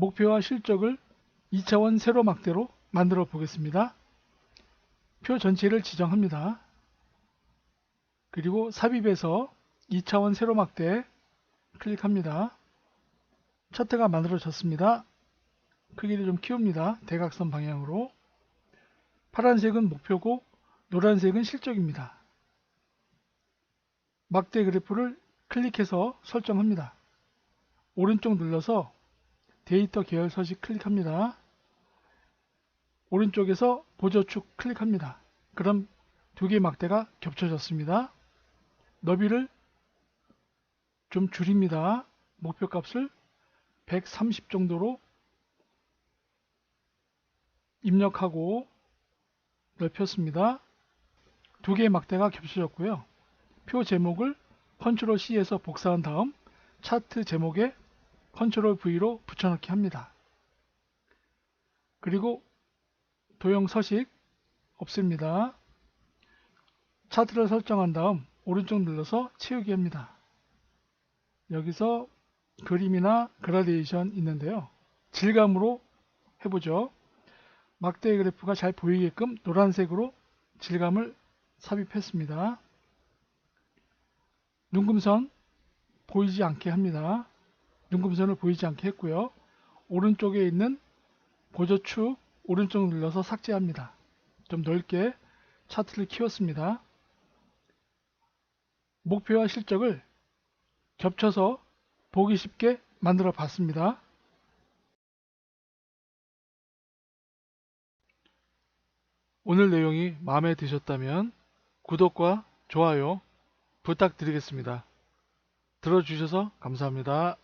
목표와 실적을 2차원 세로막대로 만들어 보겠습니다. 표 전체를 지정합니다. 그리고 삽입에서 2차원 세로막대 클릭합니다. 차트가 만들어졌습니다. 크기를 좀 키웁니다. 대각선 방향으로. 파란색은 목표고 노란색은 실적입니다. 막대 그래프를 클릭해서 설정합니다. 오른쪽 눌러서 데이터 계열 서식 클릭합니다. 오른쪽에서 보조축 클릭합니다. 그럼 두 개의 막대가 겹쳐졌습니다. 너비를 좀 줄입니다. 목표 값을 130 정도로 입력하고 넓혔습니다. 두 개의 막대가 겹쳐졌고요. 표 제목을 컨트롤 C에서 복사한 다음 차트 제목에 컨트롤 V로 붙여넣기 합니다. 그리고 도형 서식 없습니다. 차트를 설정한 다음 오른쪽 눌러서 채우기 합니다. 여기서 그림이나 그라데이션 있는데요. 질감으로 해보죠. 막대 그래프가 잘 보이게끔 노란색으로 질감을 삽입했습니다. 눈금선 보이지 않게 합니다. 눈금선을 보이지 않게 했고요. 오른쪽에 있는 보조축 오른쪽 눌러서 삭제합니다. 좀 넓게 차트를 키웠습니다. 목표와 실적을 겹쳐서 보기 쉽게 만들어 봤습니다. 오늘 내용이 마음에 드셨다면 구독과 좋아요 부탁드리겠습니다. 들어주셔서 감사합니다.